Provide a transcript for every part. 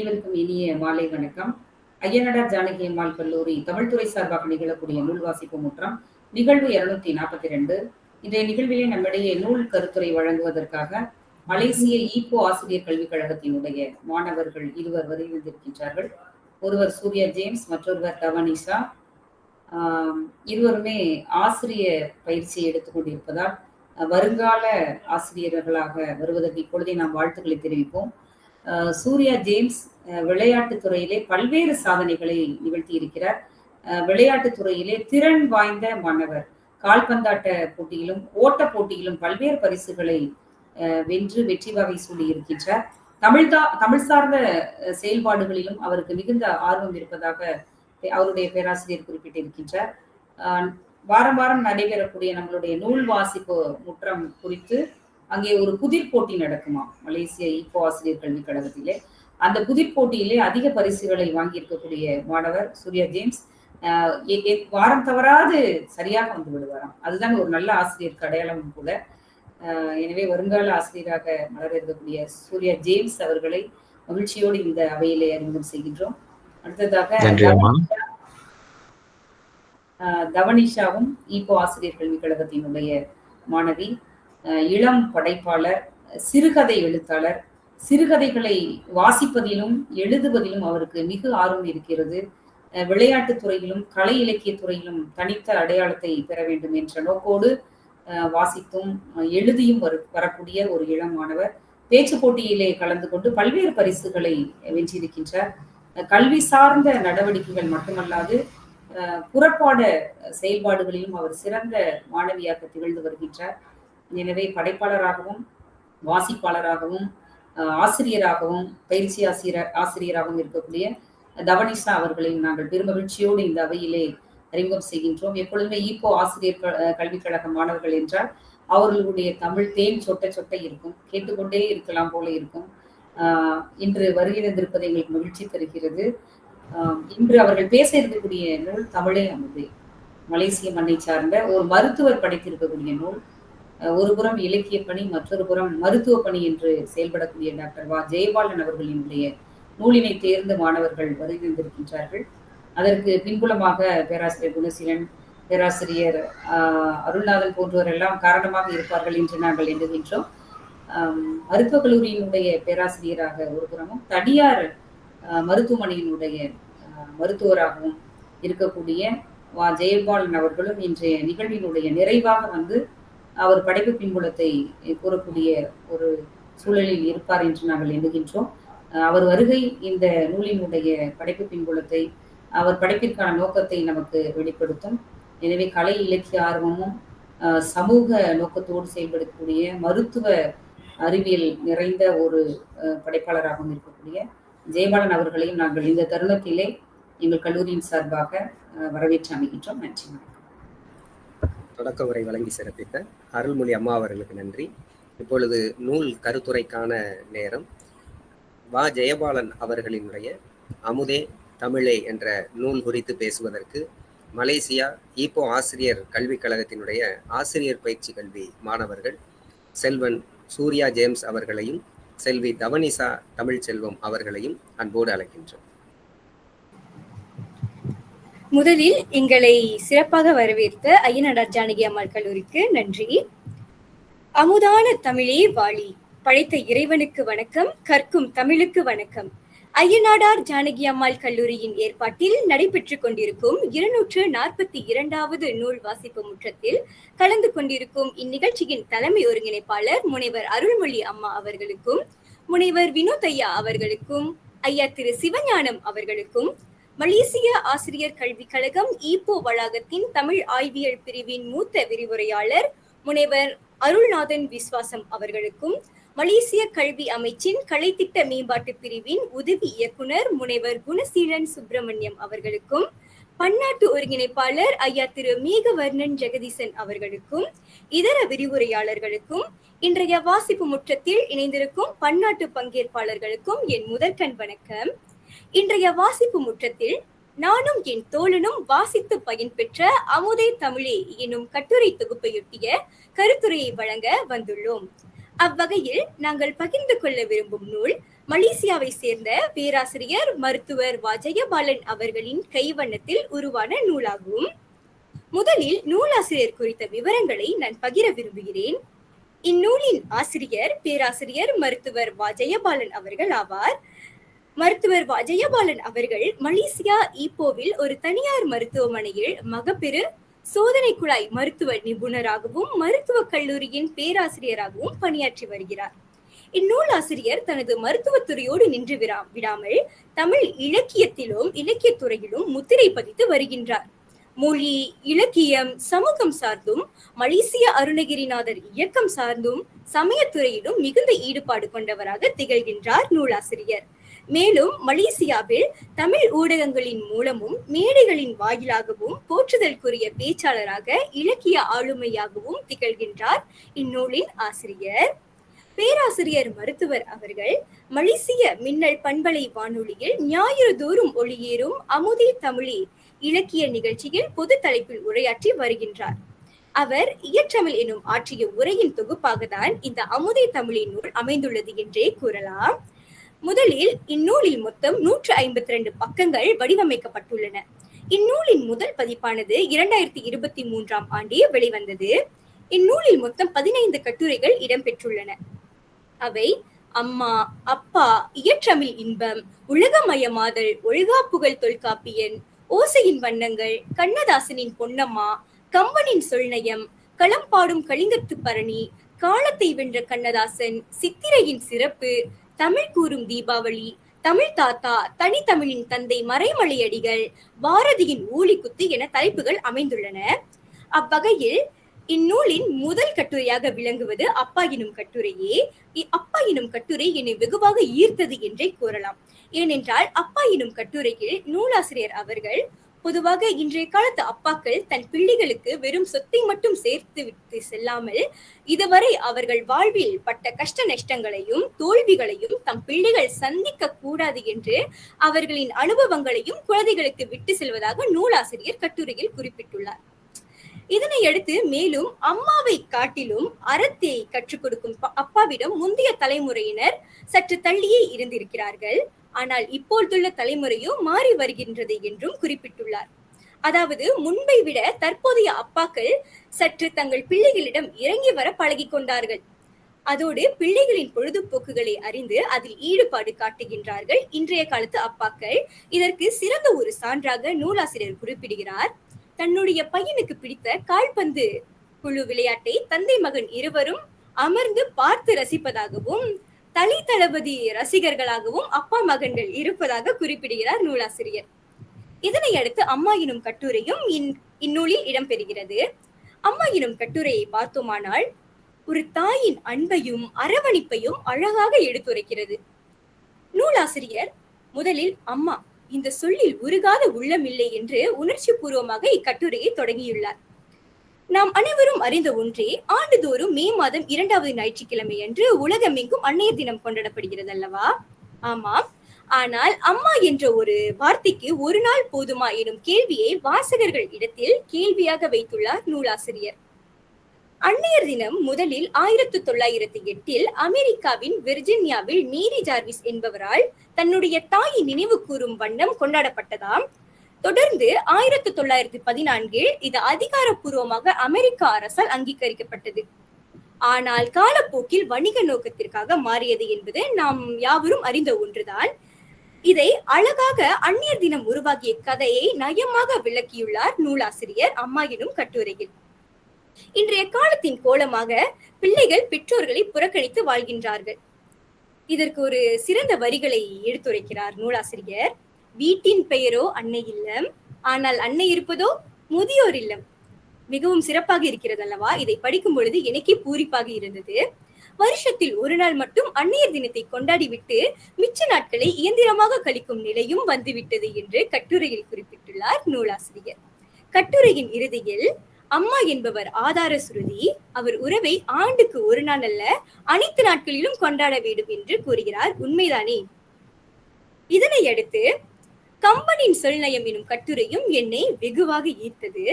அனைவருக்கும் இனிய மாலை வணக்கம். ஐயனடா ஜானகி அம்மாள் கல்லூரி தமிழ்துறை சார்பாக நிகழக்கூடிய நூல் வாசிப்பு முற்றம் நிகழ்வு இருநூத்தி நாற்பத்தி ரெண்டு இன்றைய நிகழ்விலே நம்மிடையே நூல் கருத்துரை வழங்குவதற்காக மலேசிய ஈப்போ ஆசிரியர் கல்விக் கழகத்தினுடைய மாணவர்கள் இருவர் வருகின்றிருக்கின்றார்கள் ஒருவர் சூர்யா ஜேம்ஸ் மற்றொருவர் தவனிஷா. இருவருமே ஆசிரிய பயிற்சியை எடுத்துக்கொண்டிருப்பதால் வருங்கால ஆசிரியர்களாக வருவதற்கு இப்பொழுதே நாம் வாழ்த்துக்களை தெரிவிப்போம். சூர்யா ஜேம்ஸ் விளையாட்டுத்துறையிலே பல்வேறு சாதனைகளை நிகழ்த்தி இருக்கிறார் விளையாட்டுத் துறையிலே திறன் வாய்ந்த மாணவர். கால்பந்தாட்ட போட்டியிலும் ஓட்ட போட்டியிலும் பல்வேறு பரிசுகளை வென்று வெற்றி வகை சூடி இருக்கின்றார் தமிழ்தா தமிழ் சார்ந்த செயல்பாடுகளிலும் அவருக்கு மிகுந்த ஆர்வம் இருப்பதாக அவருடைய பேராசிரியர் குறிப்பிட்டிருக்கின்றார். வாரம் வாரம் நடைபெறக்கூடிய நம்மளுடைய நூல் வாசிப்பு முற்றம் குறித்து அங்கே ஒரு புதிர் போட்டி நடக்குமா மலேசிய இப்போ ஆசிரியர் கல்விக் கழகத்திலே அந்த புதிர் போட்டியிலே அதிக பரிசுகளை வாங்கியிருக்கக்கூடிய மாணவர் சூர்யா ஜேம்ஸ் வாரம் தவறாது சரியாக வந்து விடுவாராம். அதுதான் ஒரு நல்ல ஆசிரியருக்கு அடையாளமும் கூட. எனவே வருங்கால ஆசிரியராக மலர இருக்கக்கூடிய சூர்யா ஜேம்ஸ் அவர்களை மகிழ்ச்சியோடு இந்த அவையிலே அறிமுகம் செய்கின்றோம். அடுத்ததாக தவனிஷாவும் ஈப்போ ஆசிரியர் கல்விக் கழகத்தினுடைய மாணவி இளம் படைப்பாளர் சிறுகதை எழுத்தாளர் சிறுகதைகளை வாசிப்பதிலும் எழுதுவதிலும் அவருக்கு மிக ஆர்வம் இருக்கிறது. விளையாட்டுத் துறையிலும் கலை இலக்கிய துறையிலும் தனித்த அடையாளத்தை பெற வேண்டும் என்ற நோக்கோடு வாசித்தும் எழுதியும் வரு வரக்கூடிய ஒரு இளம் மாணவர். பேச்சு போட்டியிலே கலந்து கொண்டு பல்வேறு பரிசுகளை வென்றிருக்கின்றார். கல்வி சார்ந்த நடவடிக்கைகள் மட்டுமல்லாது புறப்பாட செயல்பாடுகளிலும் அவர் சிறந்த மாணவியாக திகழ்ந்து வருகின்றார். எனவே படைப்பாளராகவும் வாசிப்பாளராகவும் ஆசிரியராகவும் பயிற்சி ஆசிரியர் ஆசிரியராகவும் இருக்கக்கூடிய தவனிஷா அவர்களையும் நாங்கள் பெருமகிழ்ச்சியோடு இந்த அவையிலே அறிமுகம் செய்கின்றோம். எப்பொழுதுமே ஈப்போ ஆசிரியர் கல்விக் கழக மாணவர்கள் என்றால் அவர்களுடைய தமிழ் தேன் சொட்ட சொட்ட இருக்கும். கேட்டுக்கொண்டே இருக்கலாம் போல இருக்கும். இன்று வருகிறந்திருப்பது எங்களுக்கு மகிழ்ச்சி தருகிறது. இன்று அவர்கள் பேச இருக்கக்கூடிய நூல் தமிழே அமுதே. மலேசிய மண்ணை சார்ந்த ஒரு மருத்துவர் படைத்திருக்கக்கூடிய நூல் ஒரு புறம் இலக்கிய பணி மற்றொரு புறம் மருத்துவ பணி என்று செயல்படக்கூடிய டாக்டர் வா. ஜெயபாலன் அவர்களினுடைய நூலினை தேர்ந்த மாணவர்கள் வருகின்றிருக்கின்றார்கள் அதற்கு பின்புலமாக பேராசிரியர் குணசீலன் பேராசிரியர் அருள்நாதன் போன்றோர் எல்லாம் காரணமாக இருப்பார்கள் என்று நாங்கள் எண்ணுகின்றோம். மருத்துவக் கல்லூரியினுடைய பேராசிரியராக ஒரு புறமும் தனியார் மருத்துவமனையினுடைய மருத்துவராகவும் இருக்கக்கூடிய வா. ஜெயபாலன் அவர்களும் இன்றைய நிகழ்வினுடைய நிறைவாக வந்து அவர் படைப்பு பின்புலத்தை கூறக்கூடிய ஒரு சூழலில் இருப்பார் என்று நாங்கள் எண்ணுகின்றோம். அவர் வருகை இந்த நூலினுடைய படைப்பு பின்புலத்தை அவர் படைப்பிற்கான நோக்கத்தை நமக்கு வெளிப்படுத்தும். எனவே கலை இலக்கிய ஆர்வமும் சமூக நோக்கத்தோடு செயல்படக்கூடிய மருத்துவ அறிவியல் நிறைந்த ஒரு படைப்பாளராகவும் இருக்கக்கூடிய ஜெயபாலன் அவர்களையும் நாங்கள் இந்த தருணத்திலே எங்கள் கல்லூரியின் சார்பாக வரவேற்று அமைகின்றோம். நன்றி வணக்கம். தொடக்க உரை வழங்கி சிறப்பித்த அருள்மொழி அம்மா அவர்களுக்கு நன்றி. இப்பொழுது நூல் கருத்துரைக்கான நேரம். வா ஜெயபாலன் அவர்களினுடைய அமுதே தமிழே என்ற நூல் குறித்து பேசுவதற்கு மலேசியா ஈப்போ ஆசிரியர் கல்விக் கழகத்தினுடைய ஆசிரியர் பயிற்சி கல்வி மாணவர்கள் செல்வன் சூர்யா ஜேம்ஸ் அவர்களையும் செல்வி தவனிசா தமிழ்ச்செல்வம் அவர்களையும் அன்போடு அழைக்கின்றோம். முதலில் எங்களை சிறப்பாக வரவேற்ற ஐயனடார் ஜானகி அம்மாள் கல்லூரிக்கு நன்றி. அமுதான தமிழே வாழி படைத்த இறைவனுக்கு வணக்கம் கற்கும் தமிழுக்கு வணக்கம். ஐயனாடார் ஜானகி அம்மாள் கல்லூரியின் ஏற்பாட்டில் நடைபெற்றுக் கொண்டிருக்கும் இருநூற்று நாற்பத்தி இரண்டாவது நூல் வாசிப்பு முற்றத்தில் கலந்து கொண்டிருக்கும் இந்நிகழ்ச்சியின் தலைமை ஒருங்கிணைப்பாளர் முனைவர் அருள்மொழி அம்மா அவர்களுக்கும் முனைவர் வினோத் ஐயா அவர்களுக்கும் ஐயா திரு சிவஞானம் அவர்களுக்கும் மலேசிய ஆசிரியர் கல்விக் கழகம் ஈப்போ வளாகத்தின் தமிழ் ஆய்வியல் பிரிவின் மூத்த விரிவுரையாளர் முனைவர் அருள்நாதன் விஸ்வாசம் அவர்களுக்கும் மலேசிய கல்வி அமைச்சின் கலைத்திட்ட மேம்பாட்டு பிரிவின் உதவி இயக்குனர் முனைவர் குணசீலன் சுப்பிரமணியம் அவர்களுக்கும் பன்னாட்டு ஒருங்கிணைப்பாளர் ஐயா திரு மேகவர்ணன் ஜெகதீசன் அவர்களுக்கும் இதர விரிவுரையாளர்களுக்கும் இன்றைய வாசிப்பு முற்றத்தில் இணைந்திருக்கும் பன்னாட்டு பங்கேற்பாளர்களுக்கும் என் முதற்கண் வணக்கம். இன்றைய வாசிப்பு முற்றத்தில் நானும் என் தோழனும் வாசித்து பயன்பெற்ற அமுதே தமிழே எனும் கட்டுரை தொகுப்பையொட்டிய கருத்துரையை வழங்க வந்துள்ளோம். அவ்வகையில் நாங்கள் பகிர்ந்து கொள்ள விரும்பும் நூல் மலேசியாவை சேர்ந்த பேராசிரியர் மருத்துவர் வாஜயபாலன் அவர்களின் கைவண்ணத்தில் உருவான நூலாகும். முதலில் நூலாசிரியர் குறித்த விவரங்களை நான் பகிர விரும்புகிறேன். இந்நூலின் ஆசிரியர் பேராசிரியர் மருத்துவர் வாஜயபாலன் அவர்கள் ஆவார். மருத்துவர் ஜெயபாலன் அவர்கள் மலேசியா ஈப்போவில் ஒரு தனியார் மருத்துவமனையில் மகப்பெரு சோதனை குழாய் மருத்துவ நிபுணராகவும் மருத்துவக் கல்லூரியின் பேராசிரியராகவும் பணியாற்றி வருகிறார். இந்நூலாசிரியர் தனது மருத்துவத்துறையோடு நின்று விரா விடாமல் தமிழ் இலக்கியத்திலும் இலக்கிய துறையிலும் முத்திரை பதித்து வருகின்றார். மொழி இலக்கியம் சமூகம் சார்ந்தும் மலேசிய அருணகிரிநாதர் இயக்கம் சார்ந்தும் சமயத்துறையிலும் மிகுந்த ஈடுபாடு கொண்டவராக திகழ்கின்றார் நூலாசிரியர் மேலும் மலேசியாவில் தமிழ் ஊடகங்களின் மூலமும் மேடைகளின் வாயிலாகவும் போற்றுதல்குரிய பேச்சாளராக இலக்கிய ஆளுமையாகவும் திகழ்கின்றார் இந்நூலின் ஆசிரியர். பேராசிரியர் மருத்துவர் அவர்கள் மலேசிய மின்னல் பண்பலை வானொலியில் ஞாயிறு தோறும் ஒளியேறும் அமுதே தமிழே இலக்கிய நிகழ்ச்சியில் பொது தலைப்பில் உரையாற்றி வருகின்றார். அவர் இயற்றமிழ் எனும் ஆற்றிய உரையின் தொகுப்பாக தான் இந்த அமுதே தமிழின் நூல் அமைந்துள்ளது என்றே கூறலாம். முதலில் இந்நூலில் மொத்தம் நூற்று ஐம்பத்தி ரெண்டு பக்கங்கள் வடிவமைக்கப்பட்டுள்ளன. இந்நூலின் முதல் பதிப்பானது இரண்டாயிரத்தி இருபத்தி மூன்றாம் ஆண்டே வெளிவந்தது. இந்நூலில் மொத்தம் பதினைந்து கட்டுரைகள் இடம்பெற்றுள்ளன. அவை அம்மா அப்பா இயற்றமிழ் இன்பம் உலகமயமாதல் ஒழுகா புகழ் தொல்காப்பியன் ஓசையின் வண்ணங்கள் கண்ணதாசனின் பொன்னம்மா கம்பனின் சொல்நயம் களம்பாடும் கலிங்கத்து பரணி காலத்தை வென்ற கண்ணதாசன் சித்திரையின் சிறப்பு தமிழ் கூறும் தீபாவளி தமிழ் தாத்தா தனித்தமிழின் தந்தை மறைமலையடிகள் பாரதியின் ஊழிக்குத்து என தலைப்புகள் அமைந்துள்ளன. அவ்வகையில் இந்நூலின் முதல் கட்டுரையாக விளங்குவது அப்பா எனும் கட்டுரையே. அப்பா எனும் கட்டுரை என்னை வெகுவாக ஈர்த்தது என்றே கூறலாம். ஏனென்றால் அப்பா எனும் கட்டுரையில் நூலாசிரியர் அவர்கள் பொதுவாக இன்றைய காலத்து அப்பாக்கள் தன் பிள்ளைகளுக்கு வெறும் சொத்தை மட்டும் சேர்த்து விட்டு செல்லாமல் இதுவரை அவர்கள் வாழ்வில் பட்ட கஷ்ட நஷ்டங்களையும் தோல்விகளையும் தம் பிள்ளைகள் சந்திக்க கூடாது என்று அவர்களின் அனுபவங்களையும் குழந்தைகளுக்கு விட்டு செல்வதாக நூலாசிரியர் கட்டுரையில் குறிப்பிட்டுள்ளார். இதனை அடுத்து மேலும் அம்மாவை காட்டிலும் அறத்தை கற்றுக் கொடுக்கும் அப்பாவிடம் முந்தைய தலைமுறையினர் சற்று தள்ளியே இருந்திருக்கிறார்கள். ஆனால் இப்பொழுதுள்ள தலைமுறையோ மாறி வருகின்றது என்றும் குறிப்பிட்டுள்ளார். அதாவது முன்பை விட தற்போதைய அப்பாக்கள் சற்று தங்கள் பிள்ளைகளிடம் இறங்கி வர பழகி கொண்டார்கள். அதோடு பிள்ளைகளின் பொழுதுபோக்குகளை அறிந்து அதில் ஈடுபாடு காட்டுகின்றார்கள் இன்றைய காலத்து அப்பாக்கள். இதற்கு சிறந்த ஒரு சான்றாக நூலாசிரியர் குறிப்பிடுகிறார். தன்னுடைய பையனுக்கு பிடித்த கால்பந்து குழு விளையாட்டை தந்தை மகன் இருவரும் அமர்ந்து பார்த்து ரசிப்பதாகவும் தலி தளபதி ரசிகர்களாகவும் அப்பா மகன்கள் இருப்பதாக குறிப்பிடுகிறார் நூலாசிரியர். இதனை அடுத்து அம்மா எனும் கட்டுரையும் இந்நூலில் இடம்பெறுகிறது. அம்மா எனும் கட்டுரையை பார்த்தோமானால் ஒரு தாயின் அன்பையும் அரவணைப்பையும் அழகாக எடுத்துரைக்கிறது. நூலாசிரியர் முதலில் அம்மா இந்த சொல்லில் உருகாத உள்ளமில்லை என்று உணர்ச்சி பூர்வமாக இக்கட்டுரையை தொடங்கியுள்ளார். நாம் அனைவரும் அறிந்த ஒன்றே ஆண்டுதோறும் மே மாதம் இரண்டாவது ஞாயிற்றுக்கிழமை அன்று உலகமெங்கும் அன்னையர் தினம் கொண்டாடப்படுகிறது அல்லவா ஆமாம். ஆனால் அம்மா என்ற ஒரு வார்த்தைக்கு ஒரு நாள் போதுமா எனும் கேள்வியை வாசகர்கள் இடத்தில் கேள்வியாக வைத்துள்ளார் நூலாசிரியர். அன்னையர் தினம் முதலில் ஆயிரத்து தொள்ளாயிரத்தி எட்டில் அமெரிக்காவின் விர்ஜினியாவில் நீரி ஜார்விஸ் என்பவரால் தன்னுடைய தாயை நினைவு கூறும் வண்ணம் கொண்டாடப்பட்டதாம். தொடர்ந்து ஆயிரத்து தொள்ளாயிரத்தி பதினான்கில் இது அதிகாரப்பூர்வமாக அமெரிக்க அரசால் அங்கீகரிக்கப்பட்டது. ஆனால் காலப்போக்கில் வணிக நோக்கத்திற்காக மாறியது என்பது நாம் யாவரும் அறிந்த ஒன்றுதான். இதை அழகாக அந்நியர் தினம் உருவாகிய கதையை நயமாக விளக்கியுள்ளார் நூலாசிரியர் அம்மா எனும் கட்டுரையில். இன்றைய காலத்தின் கோலமாக பிள்ளைகள் பெற்றோர்களை புறக்கணித்து வாழ்கின்றார்கள். இதற்கு ஒரு சிறந்த வரிகளை எடுத்துரைக்கிறார் நூலாசிரியர். வீட்டின் பெயரோ அன்னை இல்லம் ஆனால் அன்னை இருப்பதோ முதியோர் இல்லம். மிகவும் சிறப்பாக இருக்கிறது அல்லவா? இதை படிக்கும் பொழுது எனக்கே பூரிப்பாக இருந்தது. வருஷத்தில் ஒரு நாள் மட்டும் அன்னையர் தினத்தை கொண்டாடிவிட்டு மிச்ச நாட்களை இயந்திரமாக கழிக்கும் நிலையும் வந்துவிட்டது என்று கட்டுரையில் குறிப்பிட்டுள்ளார் நூலாசிரியர். கட்டுரையின் இறுதியில் அம்மா என்பவர் ஆதார சுருதி. அவர் உறவை ஆண்டுக்கு ஒரு நாள் அல்ல அனைத்து நாட்களிலும் கொண்டாட வேண்டும் என்று கூறுகிறார். உண்மைதானே? இதனை அடுத்து கம்பனின் சொல்நயம் எனும் கட்டுரையும் என்னை வெகுவாக ஈர்த்தது.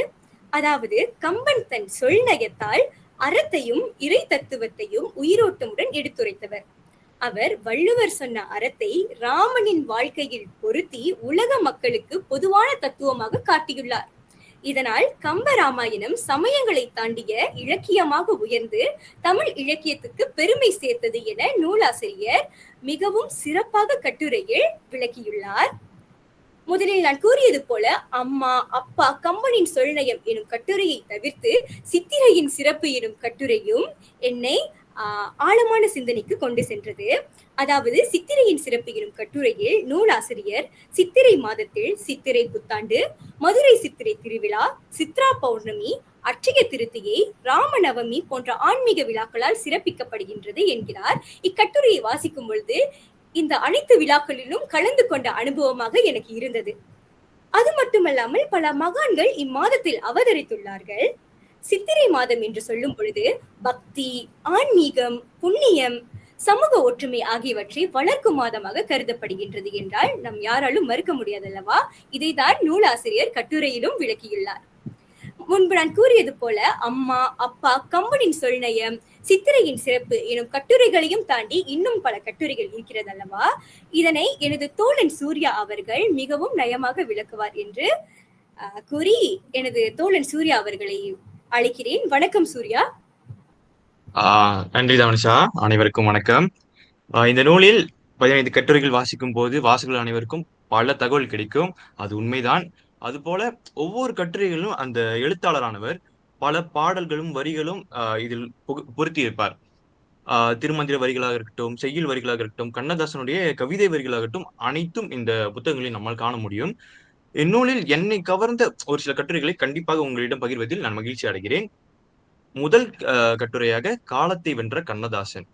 அதாவது கம்பன் தன் சொல்நயத்தால் அறத்தையும் இறை தத்துவத்தையும் உயிரோட்டமுடன் எடுத்துரைத்தவர். அவர் வள்ளுவர் சொன்ன அறத்தை ராமனின் வாழ்க்கையில் பொருத்தி உலக மக்களுக்கு பொதுவான தத்துவமாக காட்டியுள்ளார். இதனால் கம்பராமாயணம் சமயங்களை தாண்டிய இலக்கியமாக உயர்ந்து தமிழ் இலக்கியத்துக்கு பெருமை சேர்த்தது என நூலாசிரியர் மிகவும் சிறப்பாக கட்டுரையில் விளக்கியுள்ளார். முதலில் நான் கூறியது போல அம்மா அப்பா கம்பனின் சொல்நயம் எனும் கட்டுரையை தவிர்த்து சித்திரையின் சிறப்பு எனும் கட்டுரையும் என்னை ஆழமான சிந்தனைக்கு கொண்டு சென்றது. அதாவது சித்திரையின் சிறப்பு எனும் கட்டுரையில் நூலாசிரியர் சித்திரை மாதத்தில் சித்திரை புத்தாண்டு மதுரை சித்திரை திருவிழா சித்ரா பௌர்ணமி அட்சய திருத்தியை ராமநவமி போன்ற ஆன்மீக விழாக்களால் சிறப்பிக்கப்படுகின்றது என்கிறார். இக்கட்டுரையை வாசிக்கும் பொழுது இந்த அனைத்து விழாக்களிலும் கலந்து கொண்ட அனுபவமாக எனக்கு இருந்தது. அது மட்டுமல்லாமல் பல மகான்கள் இம்மாதத்தில் அவதரித்துள்ளார்கள். சித்திரை மாதம் என்று சொல்லும் பொழுது பக்தி ஆன்மீகம் புண்ணியம் சமூக ஒற்றுமை ஆகியவற்றை வளர்க்கும் மாதமாக கருதப்படுகின்றது என்றால் நம் யாராலும் மறுக்க முடியாதல்லவா? இதைதான் நூலாசிரியர் கட்டுரையிலும் விளக்கியுள்ளார். முன்பு நான் கூறியது போல அம்மா அப்பா கம்பனின் சொல்நயம் சித்திரையின் சிறப்பு எனும் கட்டுரைகளையும் தாண்டி இன்னும் பல கட்டுரைகள் இருக்கிறது அல்லவா இதனை எனது தோழன் சூர்யா அவர்கள் மிகவும் நயமாக விளக்குவார் என்று கூறி எனது தோழன் சூர்யா அவர்களை அழைக்கிறேன் வணக்கம் சூர்யா. ஆஹ் நன்றி தவனிஷா அனைவருக்கும் வணக்கம். ஆஹ் இந்த நூலில் பதினைந்து கட்டுரைகள் வாசிக்கும் போது வாசகர்கள் அனைவருக்கும் பல தகவல் கிடைக்கும். அது உண்மைதான். அதுபோல ஒவ்வொரு கட்டுரைகளிலும் அந்த எழுத்தாளரானவர் பல பாடல்களும் வரிகளும் ஆஹ் இதில் பொருத்தி இருப்பார் ஆஹ் திருமந்திர வரிகளாக இருக்கட்டும் செய்யுள் வரிகளாக இருக்கட்டும் கண்ணதாசனுடைய கவிதை வரிகளாகட்டும் அனைத்தும் இந்த புத்தகங்களில் நம்மால் காண முடியும். இந்நூலில் என்னை கவர்ந்த ஒரு சில கட்டுரைகளை கண்டிப்பாக உங்களிடம் பகிர்வதில் நான் மகிழ்ச்சி அடைகிறேன். முதல் ஆஹ் கட்டுரையாக காலத்தை வென்ற கண்ணதாசன்.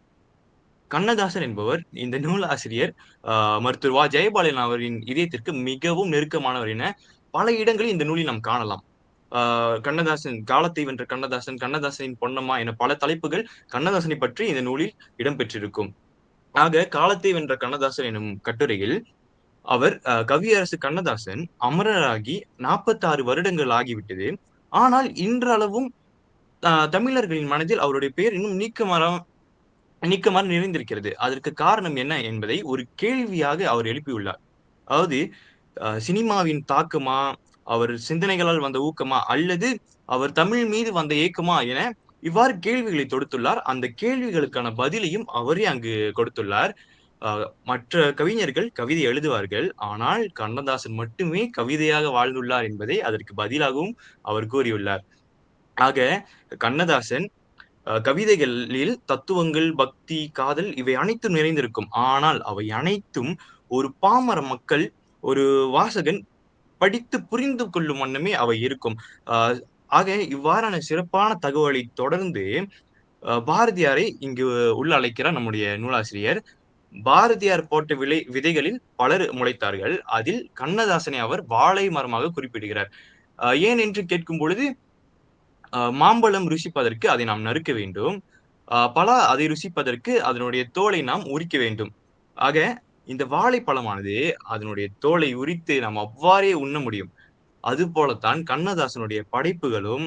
கண்ணதாசன் என்பவர் இந்த நூலாசிரியர் ஆஹ் மருத்துவர் வா. ஜெயபாலன் அவரின் இதயத்திற்கு மிகவும் நெருக்கமானவர் என பல இடங்களில் இந்த நூலில் நாம் காணலாம். ஆஹ் கண்ணதாசன் காலத்தை வென்ற கண்ணதாசன் கண்ணதாசனின் பொன்னம்மா என பல தலைப்புகள் கண்ணதாசனை பற்றி இந்த நூலில் இடம்பெற்றிருக்கும். ஆக காலத்தை வென்ற கண்ணதாசன் எனும் கட்டுரையில் அவர் கவியரசு கண்ணதாசன் அமரராகி நாற்பத்தாறு வருடங்கள் ஆகிவிட்டது. ஆனால் இன்றளவும் தமிழர்களின் மனதில் அவருடைய பெயர் இன்னும் நீக்கமர நீக்கமர நிறைந்திருக்கிறது. அதற்கு காரணம் என்ன என்பதை ஒரு கேள்வியாக அவர் எழுப்பியுள்ளார். அதாவது சினிமாவின் தாக்கமா அவர் சிந்தனைகளால் வந்த ஊக்கமா அல்லது அவர் தமிழ் மீது வந்த ஏக்கமா என இவ்வாறு கேள்விகளை தொடுத்துள்ளார். அந்த கேள்விகளுக்கான பதிலையும் அவரே அங்கு கொடுத்துள்ளார். மற்ற கவிஞர்கள் கவிதை எழுதுவார்கள். ஆனால் கண்ணதாசன் மட்டுமே கவிதையாக வாழ்ந்துள்ளார் என்பதை அதற்கு பதிலாகவும் அவர் கூறியுள்ளார். ஆக கண்ணதாசன் அஹ், கவிதைகளில் தத்துவங்கள் பக்தி காதல் இவை அனைத்தும் நிறைந்திருக்கும். ஆனால் அவை அனைத்தும் ஒரு பாமர மக்கள் ஒரு வாசகன் படித்து புரிந்து கொள்ளும் வண்ணமே அவை இருக்கும். ஆக இவ்வாறான சிறப்பான தகவலை தொடர்ந்து பாரதியாரை இங்கு உள்ள அழைக்கிறார் நம்முடைய நூலாசிரியர் பாரதியார் போட்ட விலை விதைகளில் பலர் முளைத்தார்கள். அதில் கண்ணதாசனை அவர் வாழை மரமாக குறிப்பிடுகிறார். அஹ், ஏன் என்று கேட்கும் பொழுது அஹ், மாம்பழம் ருசிப்பதற்கு அதை நாம் நறுக்க வேண்டும். பலா அதை ருசிப்பதற்கு அதனுடைய தோலை நாம் உரிக்க வேண்டும். ஆக இந்த வாழைப்பழமானது அதனுடைய தோலை உரித்து நாம் அவ்வாறே உண்ண முடியும். அது போலத்தான் கண்ணதாசனுடைய படைப்புகளும்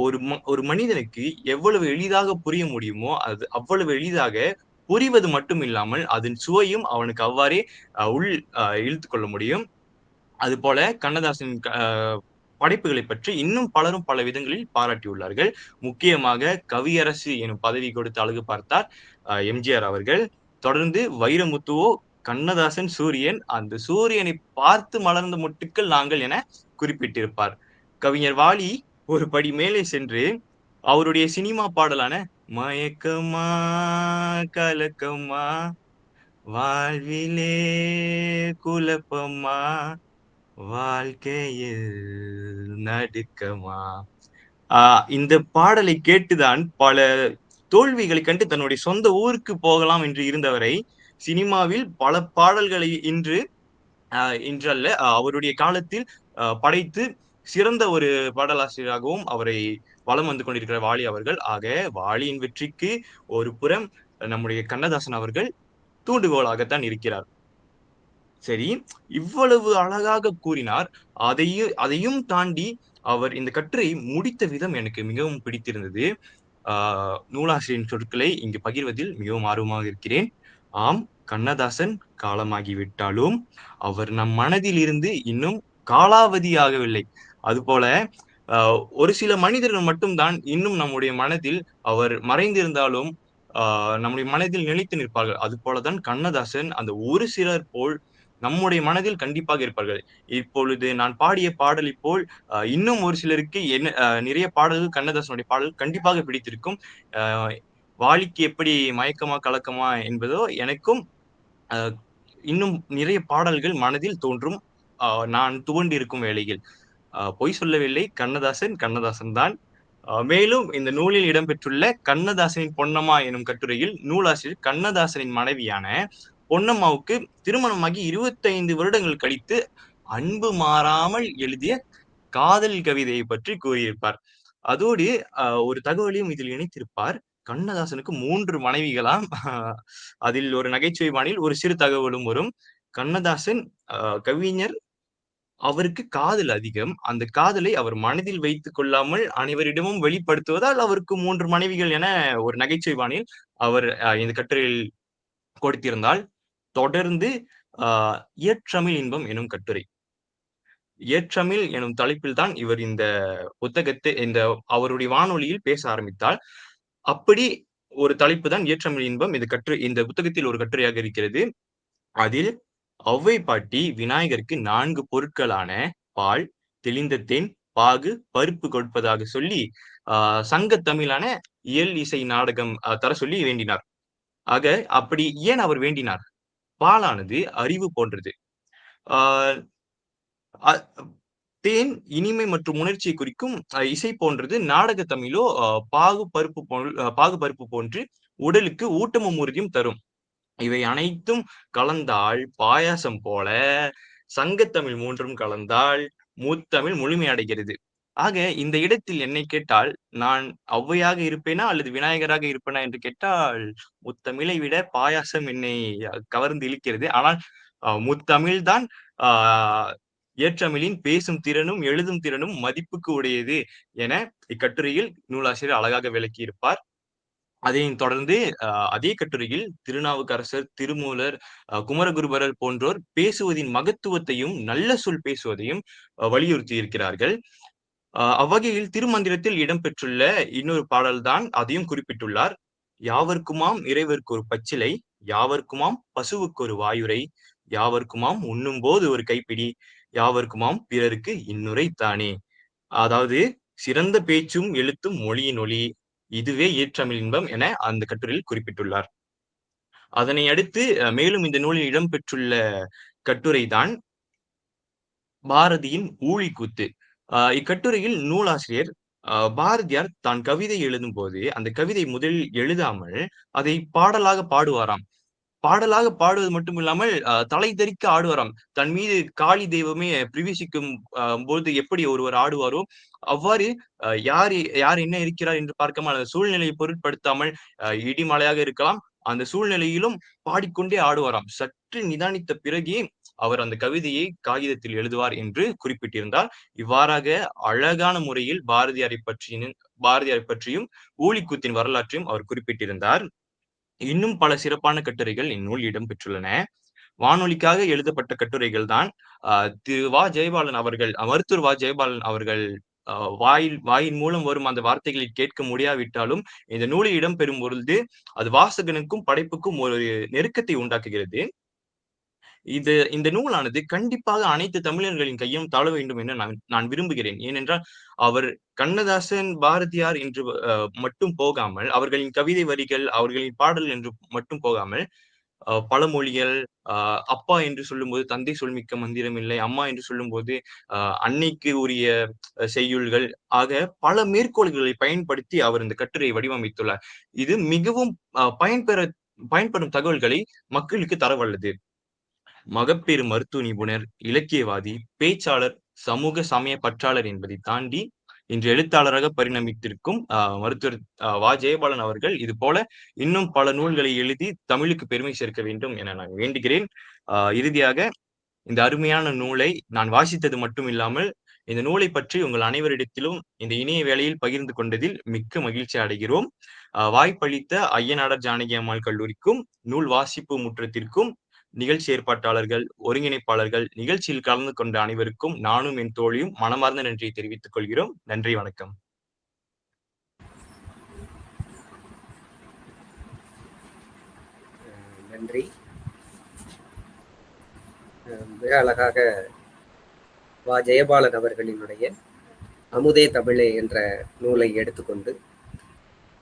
ஒரு ம- ஒரு மனிதனுக்கு எவ்வளவு எளிதாக புரிய முடியுமோ அது அவ்வளவு எளிதாக புரிவது மட்டும் இல்லாமல் அதன் சுவையும் அவனுக்கு அவ்வாறே அஹ், உள் அஹ், இழுத்து கொள்ள முடியும். அது போல கண்ணதாசன் படைப்புகளை பற்றி இன்னும் பலரும் பல விதங்களில் பாராட்டியுள்ளார்கள். முக்கியமாக கவியரசு எனும் பதவி கொடுத்து அழகு பார்த்தார் அஹ், எம்ஜிஆர் அவர்கள். தொடர்ந்து வைரமுத்துவோ கண்ணதாசன் சூரியன் அந்த சூரியனை பார்த்து மலர்ந்த முட்டுக்கள் நாங்கள் என குறிப்பிட்டிருப்பார். கவிஞர் வாலி ஒரு படி மேலே சென்று அவருடைய சினிமா பாடலான மயக்கமா கலக்கமா வாழ்விலே குழப்பமா வாழ்க்கையில் நடுக்கமா. ஆஹ் இந்த பாடலை கேட்டுதான் பல தோல்விகளை கண்டு தன்னுடைய சொந்த ஊருக்கு போகலாம் என்று இருந்தவரை சினிமாவில் பல பாடல்களை இன்று ஆஹ் இன்றல்ல அவருடைய காலத்தில் படைத்து சிறந்த ஒரு பாடலாசிரியராகவும் அவரை வலம் வந்து கொண்டிருக்கிற வாலி அவர்கள். ஆக வாலியின் வெற்றிக்கு ஒரு புறம் நம்முடைய கண்ணதாசன் அவர்கள் தூண்டுகோலாகத்தான் இருக்கிறார். சரி இவ்வளவு அழகாக கூறினார். அதையும் அதையும் தாண்டி அவர் இந்த கட்டுரையை முடித்த விதம் எனக்கு மிகவும் பிடித்திருந்தது. ஆஹ் நூலாசிரியரின் சொற்களை இங்கு பகிர்வதில் மிகவும் ஆர்வமாக இருக்கிறேன். ஆம் கண்ணதாசன் காலமாகிவிட்டாலும் அவர் நம் மனதில் இருந்து இன்னும் காலாவதியாகவில்லை. அதுபோல ஒரு சில மனிதர்கள் மட்டும்தான் இன்னும் நம்முடைய மனதில் அவர் மறைந்திருந்தாலும் ஆஹ், நம்முடைய மனதில் நிலைத்து நிற்பார்கள். அது போலதான் கண்ணதாசன் அந்த ஒரு சிலர் போல் நம்முடைய மனதில் கண்டிப்பாக இருப்பார்கள். இப்பொழுது நான் பாடிய பாடலை போல் இன்னும் ஒரு சிலருக்கு என்ன நிறைய பாடல்கள் கண்ணதாசனுடைய பாடல் கண்டிப்பாக பிடித்திருக்கும். ஆஹ், வாலிக்கு எப்படி மயக்கமா கலக்கமா என்பதோ எனக்கும் ஆஹ், இன்னும் நிறைய பாடல்கள் மனதில் தோன்றும். ஆஹ், நான் துவண்டிருக்கும் வேளையில். பொய் சொல்லவில்லை. கண்ணதாசன் கண்ணதாசன் தான் மேலும் இந்த நூலில் இடம்பெற்றுள்ள கண்ணதாசனின் பொன்னம்மா எனும் கட்டுரையில் நூலாசிரியர் கண்ணதாசனின் மனைவியான பொன்னம்மாவுக்கு திருமணமாகி இருபத்தைந்து வருடங்கள் கழித்து அன்பு மாறாமல் எழுதிய காதல் கவிதையை பற்றி கூறியிருப்பார். அதோடு ஆஹ், ஒரு தகவலையும் இதில் இணைத்திருப்பார். கண்ணதாசனுக்கு மூன்று மனைவிகளாம். அதில் ஒரு நகைச்சுவை பாணியில் ஒரு சிறு தகவலும் வரும். கண்ணதாசன் ஆஹ், கவிஞர் அவருக்கு காதல் அதிகம். அந்த காதலை அவர் மனதில் வைத்துக் கொள்ளாமல் அனைவரிடமும் வெளிப்படுத்துவதால் அவருக்கு மூன்று மனைவிகள் என ஒரு நகைச்சுவை பாணியில் அவர் இந்த கட்டுரையில் கொடுத்திருந்தால் தொடர்ந்து ஆஹ், இயற்றமிழ் இன்பம் எனும் கட்டுரை. இயற்றமிழ் எனும் தலைப்பில் தான் இவர் இந்த புத்தகத்தை இந்த அவருடைய வானொலியில் பேச ஆரம்பித்தால் அப்படி ஒரு தலைப்பு தான் இயற்றமிழ் இன்பம். இந்த கட்டுரை இந்த புத்தகத்தில் ஒரு கட்டுரையாக இருக்கிறது. அதில் ஒளவை பாட்டி விநாயகருக்கு நான்கு பொருட்களான பால் தெளிந்த தேன் பாகு பருப்பு கொடுப்பதாக சொல்லி ஆஹ் சங்க தமிழான இயல் இசை நாடகம் தர சொல்லி வேண்டினார். ஆக அப்படி ஏன் அவர் வேண்டினார்? பாலானது அறிவு போன்றது. ஆஹ் தேன் இனிமை மற்றும் உணர்ச்சியை குறிக்கும் இசை போன்றது நாடக தமிழோ அஹ், பாகு பருப்பு போல் பாகு பருப்பு போன்று உடலுக்கு ஊட்டமும் உறுதியும் தரும். இவை அனைத்தும் கலந்தால் பாயாசம் போல. சங்கத்தமிழ் மூன்றும் கலந்தால் முத்தமிழ் முழுமையடைகிறது ஆக இந்த இடத்தில் என்னை கேட்டால் நான் ஔவையாக இருப்பேனா அல்லது விநாயகராக இருப்பேனா என்று கேட்டால் முத்தமிழை விட பாயாசம் என்னை கவர்ந்து இழுக்கிறது. ஆனால் முத்தமிழ் தான் ஆஹ் ஏற்றமிழின் பேசும் திறனும் எழுதும் திறனும் மதிப்புக்கு உடையது என இக்கட்டுரையில் நூலாசிரியர் அழகாக விளக்கியிருப்பார். அதையும் தொடர்ந்து அதே கட்டுரையில் திருநாவுக்கரசர் திருமூலர் குமரகுருபரர் போன்றோர் பேசுவதின் மகத்துவத்தையும் நல்ல சொல் பேசுவதையும் வலியுறுத்தி இருக்கிறார்கள் அவ்வகையில் திருமந்திரத்தில் இடம்பெற்றுள்ள இன்னொரு பாடல்தான் அதையும் குறிப்பிட்டுள்ளார். யாவர்க்குமாம் இறைவருக்கு ஒரு பச்சிலை யாவர்க்குமாம் பசுவுக்கு ஒரு வாயுரை யாவர்க்குமாம் உண்ணும்போது ஒரு கைப்பிடி யாவர்க்குமாம் பிறருக்கு இன்னுரை தானே அதாவது சிறந்த பேச்சும் எழுத்தும் மொழியின் ஒளி இதுவே இயற்றமிழ் இன்பம் என அந்த கட்டுரையில் குறிப்பிட்டுள்ளார். அதனை அடுத்து அஹ், மேலும் இந்த நூலில் இடம்பெற்றுள்ள கட்டுரைதான் பாரதியின் ஊழிக்கூத்து. ஆஹ் இக்கட்டுரையில் நூலாசிரியர் பாரதியார் தான் கவிதை எழுதும் போது அந்த கவிதை முதலில் எழுதாமல் அதை பாடலாக பாடுவாராம். பாடலாக பாடுவது மட்டும் இல்லாமல் ஆஹ் தலை தெறிக்க ஆடுவாராம். தன் மீது காளி தெய்வமே பிரவேசிக்கும் போது எப்படி ஒருவர் ஆடுவாரோ அவ்வாறு யார் யார் என்ன இருக்கிறார் என்று பார்க்காமல் அந்த சூழ்நிலையை பொருட்படுத்தாமல் இடிமலையாக இருக்கலாம். அந்த சூழ்நிலையிலும் பாடிக்கொண்டே ஆடுவாராம். சற்று நிதானித்த பிறகே அவர் அந்த கவிதையை காகிதத்தில் எழுதுவார் என்று குறிப்பிட்டிருந்தார். இவ்வாறாக அழகான முறையில் பாரதியாரை பற்றியும் பாரதியாரை பற்றியும் ஊழிக்கூத்தின் வரலாற்றையும் அவர் குறிப்பிட்டிருந்தார். இன்னும் பல சிறப்பான கட்டுரைகள் இந்நூல் இடம்பெற்றுள்ளன. வானொலிக்காக எழுதப்பட்ட கட்டுரைகள் தான் ஆஹ் திரு வா ஜெயபாலன் அவர்கள் மருத்துவர் வா ஜெயபாலன் அவர்கள் ஆஹ் வாயில் வாயின் மூலம் வரும் அந்த வார்த்தைகளை கேட்க முடியாவிட்டாலும் இந்த நூலில் இடம்பெறும் பொழுது அது வாசகனுக்கும் படைப்புக்கும் ஒரு நெருக்கத்தை உண்டாக்குகிறது. இது இந்த நூலானது கண்டிப்பாக அனைத்து தமிழர்களின் கையும் தாழ வேண்டும் என நான் நான் விரும்புகிறேன். ஏனென்றால் அவர் கண்ணதாசன் பாரதியார் என்று அஹ், மட்டும் போகாமல் அவர்களின் கவிதை வரிகள் அவர்களின் பாடல் என்று மட்டும் போகாமல் அஹ், பழமொழிகள் அஹ், அப்பா என்று சொல்லும்போது தந்தை சொல்மிக்க மந்திரம் இல்லை அம்மா என்று சொல்லும்போது அன்னைக்கு உரிய செய்யுள்கள். ஆக பல மேற்கோள்களை பயன்படுத்தி அவர் இந்த கட்டுரையை வடிவமைத்துள்ளார். இது மிகவும் அஹ், பயன்பெற பயன்படும் தகவல்களை மக்களுக்கு தரவல்லது மகப்பேறு மருத்துவ நிபுணர் இலக்கியவாதி பேச்சாளர் சமூக சமய பற்றாளர் என்பதை தாண்டி இன்று எழுத்தாளராக பரிணமித்திருக்கும் மருத்துவர் வா. ஜெயபாலன் அவர்கள் இது போல இன்னும் பல நூல்களை எழுதி தமிழுக்கு பெருமை சேர்க்க வேண்டும் என நான் வேண்டுகிறேன். ஆஹ், இறுதியாக இந்த அருமையான நூலை நான் வாசித்தது மட்டும் இல்லாமல் இந்த நூலை பற்றி உங்கள் அனைவரிடத்திலும் இந்த இணைய வேளையில் பகிர்ந்து கொண்டதில் மிக்க மகிழ்ச்சி அடைகிறோம். வாய்ப்பளித்த ஐயனாடர் ஜானகி அம்மாள் கல்லூரிக்கும் நூல் வாசிப்பு முற்றத்திற்கும் நிகழ்ச்சி ஏற்பாட்டாளர்கள் ஒருங்கிணைப்பாளர்கள் நிகழ்ச்சியில் கலந்து கொண்ட அனைவருக்கும் நானும் என் தோழியும் மனமார்ந்த நன்றியை தெரிவித்துக் கொள்கிறோம். நன்றி வணக்கம். அஹ் நன்றி. மிக அழகாக வா ஜெயபாலன் அவர்களினுடைய அமுதே தமிழே என்ற நூலை எடுத்துக்கொண்டு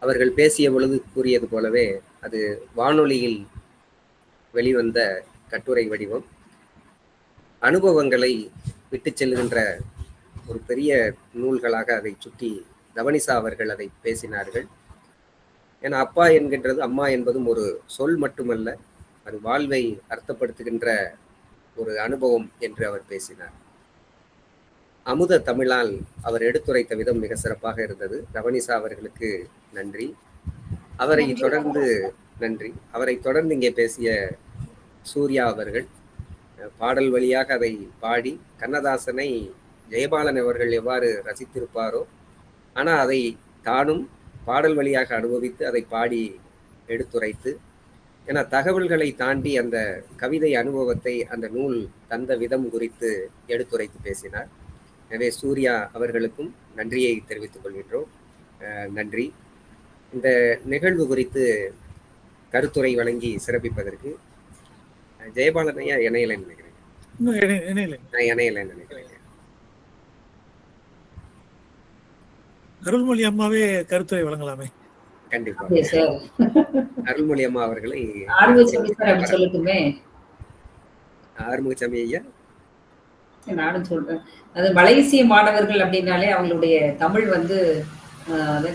அவர்கள் பேசிய பொழுது கூறியது போலவே அது வானொலியில் வெளிவந்த கட்டுரை வடிவம். அனுபவங்களை விட்டு செல்கின்ற ஒரு பெரிய நூல்களாக அதை சுட்டி தவனிசா அவர்கள் அதை பேசினார்கள். ஏன்னா அப்பா என்கின்றது அம்மா என்பதும் ஒரு சொல் மட்டுமல்ல அது வாழ்வை அர்த்தப்படுத்துகின்ற ஒரு அனுபவம் என்று அவர் பேசினார். அமுத தமிழால் அவர் எடுத்துரைத்த விதம் மிக சிறப்பாக இருந்தது. ரவனிசா அவர்களுக்கு நன்றி. அவரை தொடர்ந்து நன்றி. அவரை தொடர்ந்து இங்கே பேசிய சூர்யா அவர்கள் பாடல் வழியாக அதை பாடி கண்ணதாசனை ஜெயபாலன் அவர்கள் எவ்வாறு ரசித்திருப்பாரோ ஆனால் அதை தானும் பாடல் வழியாக அனுபவித்து அதை பாடி எடுத்துரைத்து என தகவல்களை தாண்டி அந்த கவிதை அனுபவத்தை அந்த நூல் தந்த விதம் குறித்து எடுத்துரைத்து பேசினார். எனவே சூர்யா அவர்களுக்கும் நன்றியை தெரிவித்துக் கொள்கின்றோம். நன்றி. இந்த நிகழ்வு குறித்து கருத்துரை வழங்கி சிறப்பிப்பதற்கு ஜெயபாலன் ஐயா இணையலைன்னு நினைக்கிறேன். இணையலை? நினைக்கிறேன். அருள்மொழி அம்மாவே கருத்துரை வழங்கலாமே. கண்டிப்பா. அருள்மொழி அம்மா அவர்களை ஆர்வச்சமி சார் அப்படி சொல்லட்டுமே? ஆறுமுகசாமி ஐயா. நானும் சொல்றேன். அது மலேசிய மாணவர்கள் அப்படின்னாலே அவங்களுடைய தமிழ் வந்து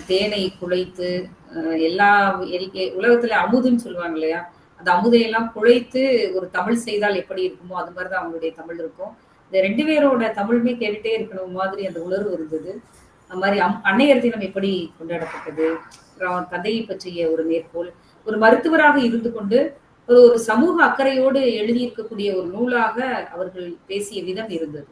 தேனை குழைத்து ஆஹ், எல்லா எல்- உலகத்துல அமுதுன்னு சொல்லுவாங்க இல்லையா? அந்த அமுதையெல்லாம் குழைத்து ஒரு தமிழ் செய்தால் எப்படி இருக்குமோ அது மாதிரிதான் அவங்களுடைய தமிழ் இருக்கும். இந்த ரெண்டு பேரோட தமிழுமே கேட்டுட்டே இருக்கணும் மாதிரி அந்த உணர்வு இருந்தது. அது மாதிரி அம் அன்னையர் தினம் எப்படி கொண்டாடப்பட்டது? அப்புறம் தந்தையை பற்றிய ஒரு மேற்கோள். ஒரு மருத்துவராக இருந்து கொண்டு ஒரு ஒரு சமூக அக்கறையோடு எழுதியிருக்கக்கூடிய ஒரு நூலாக அவர்கள் பேசிய விதம் இருந்தது.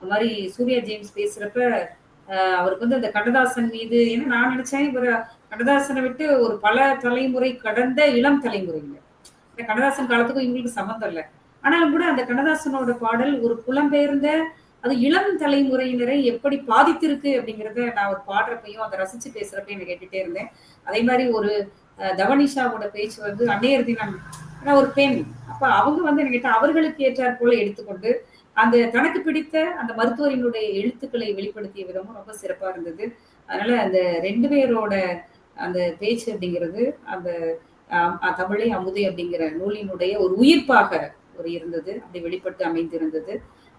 அது மாதிரி சூர்யா ஜேம்ஸ் பேசுறப்ப அவருக்கு வந்து அந்த கண்ணதாசன் மீது ஏன்னா நான் நினைச்சேன் இவர் கண்ணதாசனை விட்டு ஒரு பல தலைமுறை கடந்த இளம் தலைமுறைங்க. இந்த கண்ணதாசன் காலத்துக்கும் இவங்களுக்கு சம்மந்தம் இல்லை. ஆனாலும் கூட அந்த கண்ணதாசனோட பாடல் ஒரு புலம்பெயர்ந்த அது இளம் தலைமுறையினரை எப்படி பாதித்திருக்கு அப்படிங்கிறத நான் ஒரு பாடுறப்பையும் அதை ரசிச்சு பேசுறப்பையும் நான் கேட்டுட்டே இருந்தேன். அதே மாதிரி ஒரு தவனிஷாவோட பேச்சு வந்து அன்னையர் தினம் ஆனா ஒரு பெண். அப்ப அவங்க வந்து என்ன கேட்டா அவர்களுக்கு ஏற்றாற் போல எடுத்துக்கொண்டு அந்த தனக்கு பிடித்த அந்த மருத்துவரினுடைய எழுத்துக்களை வெளிப்படுத்திய விதமும் ரொம்ப சிறப்பா இருந்தது. அதனால அந்த ரெண்டு பேரோட அந்த பேச்சு அப்படிங்கிறது அந்த தமிழை அமுதை அப்படிங்கிற நூலினுடைய ஒரு உயிர்ப்பாக ஒரு இருந்தது. அப்படி வெளிப்பட்டு அமைந்திருந்தது.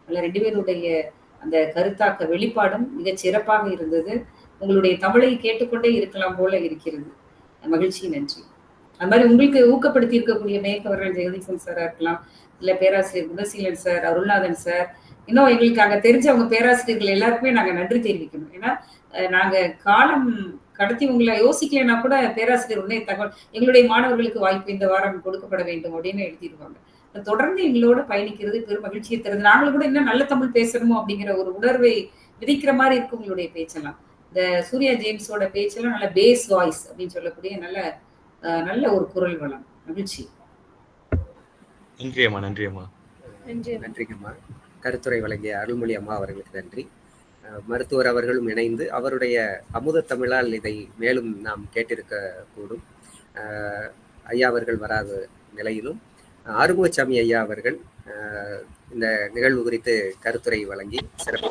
அதில் ரெண்டு பேருடைய அந்த கருத்தாக்க வெளிப்பாடும் மிகச் சிறப்பாக இருந்தது. உங்களுடைய தமிழை கேட்டுக்கொண்டே இருக்கலாம் போல இருக்கிறது. மகிழ்ச்சி நன்றி. அது மாதிரி உங்களுக்கு ஊக்கப்படுத்தி இருக்கக்கூடிய மேய்க்கவர்கள் ஜெகதீசன் சாரா இருக்கலாம் இல்ல பேராசிரியர் குணசீலன் சார் அருள்நாதன் சார் இன்னும் எங்களுக்கு அங்க தெரிஞ்ச அவங்க பேராசிரியர்கள் எல்லாருக்குமே நாங்க நன்றி தெரிவிக்கணும். ஏன்னா நாங்கள் நாங்க காலம் கடத்தி உங்களை யோசிக்கலைன்னா கூட பேராசிரியர் உடனே தகவல் எங்களுடைய மாணவர்களுக்கு வாய்ப்பு இந்த வாரம் கொடுக்கப்பட வேண்டும் அப்படின்னு எழுதிடுவாங்க. தொடர்ந்து எங்களோட பயணிக்கிறது பெரும் மகிழ்ச்சியை தருது. நாங்களும் கூட இன்னும் நல்ல தமிழ் பேசணுமோ அப்படிங்கிற ஒரு உணர்வை விதிக்கிற மாதிரி இருக்கு உங்களுடைய பேச்செல்லாம். இந்த சூர்யா ஜேம்ஸோட பேச்செல்லாம் நல்ல பேஸ் வாய்ஸ் அப்படின்னு சொல்லக்கூடிய நல்ல நல்ல ஒரு குரல் வளம். மகிழ்ச்சி. நன்றி அம்மா நன்றி அம்மா நன்றி நன்றிங்கம்மா. கருத்துரை வழங்கிய அருள்மொழி அம்மா அவர்களுக்கு நன்றி. மருத்துவர் அவர்களும் இணைந்து அவருடைய அமுத தமிழால் இதை மேலும் நாம் கேட்டிருக்க கூடும் ஐயா அவர்கள் வராத நிலையிலும் ஆறுமுகசாமி ஐயா அவர்கள் இந்த நிகழ்வு குறித்து கருத்துரை வழங்கி சிறப்பு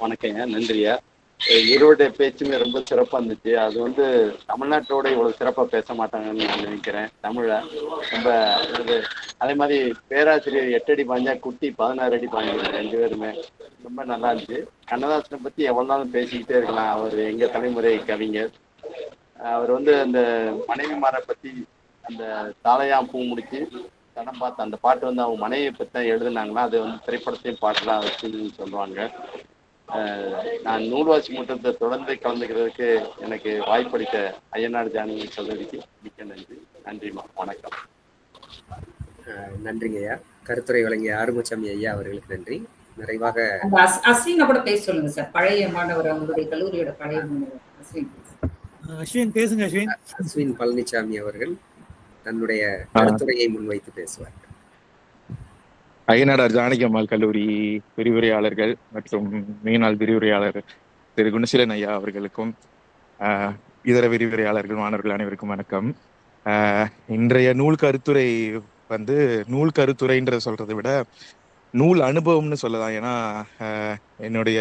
வணக்கங்க நன்றியா இருவருடைய பேச்சுமே ரொம்ப சிறப்பா இருந்துச்சு. அது வந்து தமிழ்நாட்டோட இவ்வளவு சிறப்பா பேச மாட்டாங்கன்னு நான் நினைக்கிறேன். தமிழ ரொம்ப இது அதே மாதிரி பேராசிரியர் எட்டடி பாஞ்சா குட்டி பதினாறு அடி பாஞ்சா ரெண்டு பேருமே. ரொம்ப நல்லா இருந்துச்சு. கண்ணதாசனை பத்தி எவ்வளவு நாளும் பேசிக்கிட்டே இருக்கலாம். அவர் எங்க தலைமுறை கவிஞர். அவர் வந்து அந்த மனைவிமாரை பத்தி அந்த தாலையா பூ முடிச்சு தடம் பார்த்த அந்த பாட்டு வந்து அவங்க மனைவியை பத்தி தான் எழுதுனாங்கன்னா அது வந்து திரைப்படத்தையும் பாட்டெல்லாம் வச்சுன்னு சொல்லுவாங்க. நான் நூல்வாசி கூட்டத்தை தொடர்ந்து கலந்துக்கிறதுக்கு எனக்கு வாய்ப்பளித்த ஐயனார் ஜானகி சொல்றதுக்கு மிக்க நன்றி. நன்றிமா வணக்கம். நன்றிங்க ஐயா. கருத்துரை வழங்கிய ஆறுமுகசாமி ஐயா அவர்களுக்கு நன்றி. நிறைவாக அஸ்வினை கூட பேச சொல்லுங்க சார். பழைய மாணவர் அவங்களுடைய கல்லூரியோட பழைய மாணவர் அஸ்வின். அஸ்வின் பேசுங்க அஸ்வின். அஸ்வின் பழனிசாமி அவர்கள் தன்னுடைய கருத்துரையை முன்வைத்து பேசுவார். அய்யனாடார் ஜானகி அம்மாள் கல்லூரி விரிவுரையாளர்கள் மற்றும் மீனாள் விரிவுரையாளர் திரு குணசீலன் ஐயா அவர்களுக்கும் ஆஹ், இதர விரிவுரையாளர்கள் மாணவர்கள் அனைவருக்கும் வணக்கம். ஆஹ், இன்றைய நூல் கருத்துரை வந்து நூல் கருத்துரைன்றத சொல்றதை விட நூல் அனுபவம்னு சொல்லலாம். ஏன்னா ஆஹ், என்னுடைய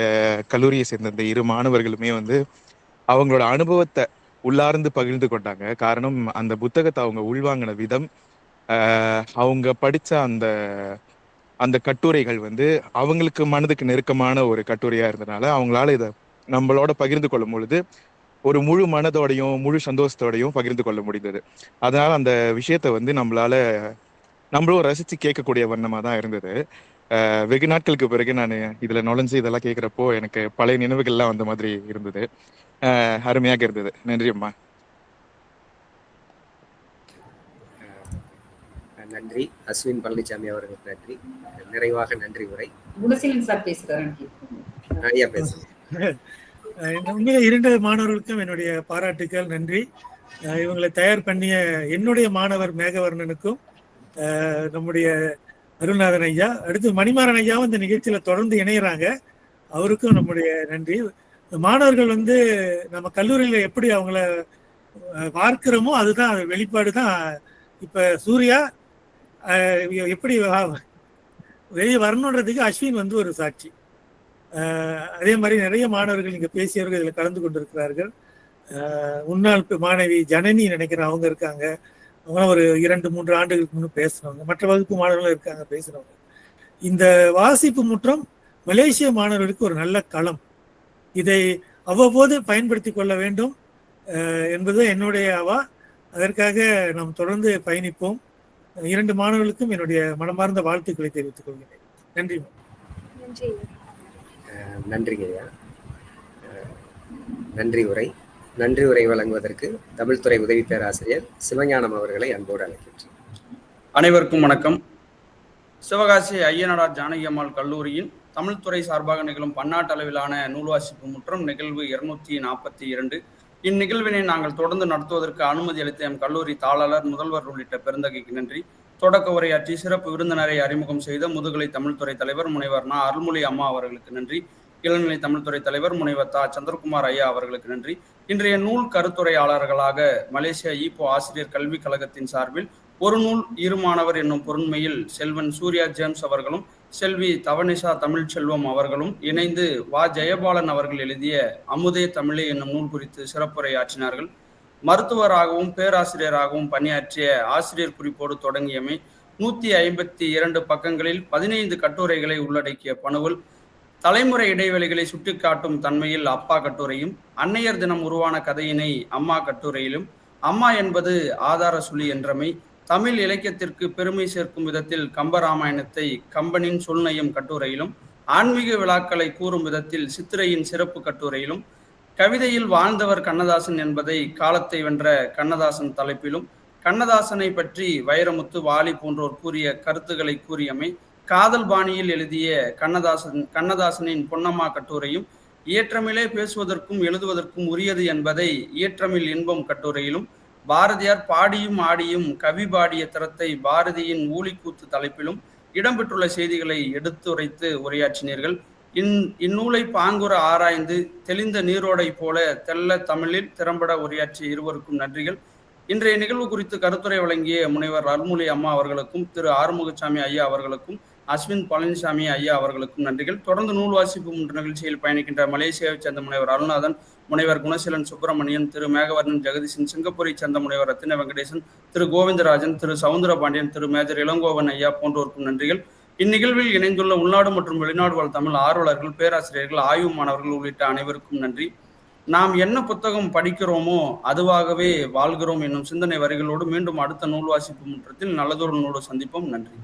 கல்லூரியை சேர்ந்த இந்த இரு மாணவர்களுமே வந்து அவங்களோட அனுபவத்தை உள்ளார்ந்து பகிர்ந்து கொண்டாங்க. காரணம் அந்த புத்தகத்தை அவங்க உள்வாங்கின விதம் ஆஹ், அவங்க படிச்ச அந்த அந்த கட்டுரைகள் வந்து அவங்களுக்கு மனதுக்கு நெருக்கமான ஒரு கட்டுரையா இருந்தனால அவங்களால இதை நம்மளோட பகிர்ந்து கொள்ளும் பொழுது ஒரு முழு மனதோடையும் முழு சந்தோஷத்தோடையும் பகிர்ந்து கொள்ள முடிந்தது. அதனால அந்த விஷயத்த வந்து நம்மளால நம்மளும் ரசிச்சு கேட்கக்கூடிய வண்ணமா தான் இருந்தது. வெகு நாட்களுக்கு பிறகு நான் இதுல நுழைஞ்சு இதெல்லாம் கேட்கிறப்போ எனக்கு பழைய நினைவுகள்லாம் வந்த மாதிரி இருந்தது. அருமையாக இருந்தது. நன்றி நன்றி. அஸ்வின் பழனிசாமி அவர்களுக்கு நன்றி. நிறைவாக நன்றி உரை. பேசுங்க அஹ் உண்மையிலே இரண்டு மாணவர்களுக்கும் என்னுடைய பாராட்டுக்கள் நன்றி. இவங்களை தயார் பண்ணிய என்னுடைய மாணவர் மேகவர்ணனுக்கும் நம்முடைய அருள்நாதன் ஐயா அடுத்து மணிமாறன் ஐயாவும் இந்த நிகழ்ச்சியில தொடர்ந்து இணையறாங்க. அவருக்கும் நம்முடைய நன்றி. மாணவர்கள் வந்து நம்ம கல்லூரியில எப்படி அவங்கள பார்க்கிறோமோ அதுதான் அது வெளிப்பாடு தான். இப்ப சூர்யா எப்படி வெளியே வரணுன்றதுக்கு அஸ்வின் வந்து ஒரு சாட்சி. அதே மாதிரி நிறைய மாணவர்கள் இங்கே பேசியவர்கள் இதில் கலந்து கொண்டிருக்கிறார்கள். முன்னாள் மாணவி ஜனனி நினைக்கிறேன் அவங்க இருக்காங்க. அவங்களாம் ஒரு இரண்டு மூன்று ஆண்டுகளுக்கு முன்னே பேசுனவங்க மற்ற வகுப்பு மாணவர்களும் இருக்காங்க பேசுகிறவங்க இந்த வாசிப்பு முற்றம் மலேசிய மாணவர்களுக்கு ஒரு நல்ல களம். இதை அவ்வப்போது பயன்படுத்தி கொள்ள வேண்டும். என்பது என்னுடைய அவா. அதற்காக நாம் தொடர்ந்து பயணிப்போம். இரண்டு மாணவர்களுக்கும் என்னுடைய மனமார்ந்த வாழ்த்துக்களை தெரிவித்துக் கொள்கிறேன். நன்றி நன்றிங்க ஐயா. நன்றி உரை. நன்றி உரை வழங்குவதற்கு தமிழ்துறை உதவி பேராசிரியர் சிவஞானம் அவர்களை அன்போடு அழைக்கின்றேன். அனைவருக்கும் வணக்கம். சிவகாசி ஐயனாடார் ஜானகி அம்மாள் கல்லூரியின் தமிழ்துறை சார்பாக நிகழும் பன்னாட்டு அளவிலான நூல் வாசிப்பு முற்றம் நிகழ்வு இருநூத்தி நாற்பத்தி இரண்டு. இந்நிகழ்வினை நாங்கள் தொடர்ந்து நடத்துவதற்கு அனுமதி அளித்த எம் கல்லூரி தாளாளர் முதல்வர் உள்ளிட்ட பெருந்தகைக்கு நன்றி. தொடக்க உரையாற்றி சிறப்பு விருந்தினரை அறிமுகம் செய்த முதுகலை தமிழ்துறை தலைவர் முனைவர் நா. அருள்மொழி அம்மா அவர்களுக்கு நன்றி. இளநிலை தமிழ்துறை தலைவர் முனைவர் தா. சந்திரகுமார் ஐயா அவர்களுக்கு நன்றி. இன்றைய நூல் கருத்துரையாளர்களாக மலேசியா ஈப்போ ஆசிரியர் கல்விக் கழகத்தின் சார்பில் ஒரு நூல் இரு மாணவர் என்னும் பொருண்மையில் செல்வன் சூர்யா ஜேம்ஸ் அவர்களும் செல்வி தவனிஷா தமிழ்ச்செல்வம் அவர்களும் இணைந்து வா ஜெயபாலன் அவர்கள் எழுதிய அமுதே தமிழே என்னும் நூல் குறித்து சிறப்புரையாற்றினார்கள். மருத்துவராகவும் பேராசிரியராகவும் பணியாற்றிய ஆசிரியர் குறிப்போடு தொடங்கியமை நூத்தி ஐம்பத்தி இரண்டு பக்கங்களில் பதினைந்து கட்டுரைகளை உள்ளடக்கிய பணுவல் தலைமுறை இடைவெளிகளை சுட்டிக்காட்டும் தன்மையில் அப்பா கட்டுரையும் அன்னையர் தினம் உருவான கதையினை அம்மா கட்டுரையிலும் அம்மா என்பது ஆதார சுழி என்றமை தமிழ் இலக்கியத்திற்கு பெருமை சேர்க்கும் விதத்தில் கம்பராமாயணத்தை கம்பனின் சொல்நயம் கட்டுரையிலும் ஆன்மீக விழாக்களை கூறும் விதத்தில் சித்திரையின் சிறப்பு கட்டுரையிலும் கவிதையில் வாழ்ந்தவர் கண்ணதாசன் என்பதை காலத்தை வென்ற கண்ணதாசன் தலைப்பிலும் கண்ணதாசனை பற்றி வைரமுத்து வாலி போன்றோர் கூறிய கருத்துக்களை கூறியமை காதல் பாணியில் எழுதிய கண்ணதாசன் கண்ணதாசனின் பொன்னம்மா கட்டுரையும் இயற்றமிழே பேசுவதற்கும் எழுதுவதற்கும் உரியது என்பதை இயற்றமிழ் இன்பம் கட்டுரையிலும் பாரதியார் பாடியும் ஆடியும் கவி பாடிய திறத்தை பாரதியின் ஊழிக்கூத்து தலைப்பிலும் இடம்பெற்றுள்ள செய்திகளை எடுத்துரைத்து உரையாற்றினீர்கள். இந் இந்நூலை பாங்குற ஆராய்ந்து தெளிந்த நீரோடை போல தெல்ல தமிழில் திறம்பட உரையாற்றிய இருவருக்கும் நன்றிகள். இன்றைய நிகழ்வு குறித்து கருத்துரை வழங்கிய முனைவர் அருள்மொழி அம்மா அவர்களுக்கும் திரு ஆறுமுகசாமி ஐயா அவர்களுக்கும் அஸ்வின் பழனிசாமி ஐயா அவர்களுக்கும் நன்றிகள். தொடர்ந்து நூல் வாசிப்பு மூன்று நிகழ்ச்சியில் பயணிக்கின்ற மலேசியாவைச் சேர்ந்த முனைவர் அருணாதன் முனைவர் குணசீலன் சுப்பிரமணியன் திரு. மேகவர்ணன் ஜெகதீசன் சிங்கப்பூரைச் சேர்ந்த முனைவர் ரத்தின வெங்கடேசன் திரு. கோவிந்தராஜன் திரு. சவுந்தரபாண்டியன் திரு. மேஜர் இளங்கோவன் ஐயா போன்றோருக்கும் நன்றிகள். இந்நிகழ்வில் இணைந்துள்ள உள்நாடு மற்றும் வெளிநாடு வாழ் தமிழ் ஆர்வலர்கள் பேராசிரியர்கள் ஆய்வு மாணவர்கள் உள்ளிட்ட அனைவருக்கும் நன்றி. நாம் என்ன புத்தகம் படிக்கிறோமோ அதுவாகவே வாழ்கிறோம் என்னும் சிந்தனை வரிகளோடு மீண்டும் அடுத்த நூல் வாசிப்பு முற்றத்தில் நல்லதொரு நூலோடு சந்திப்போம். நன்றி.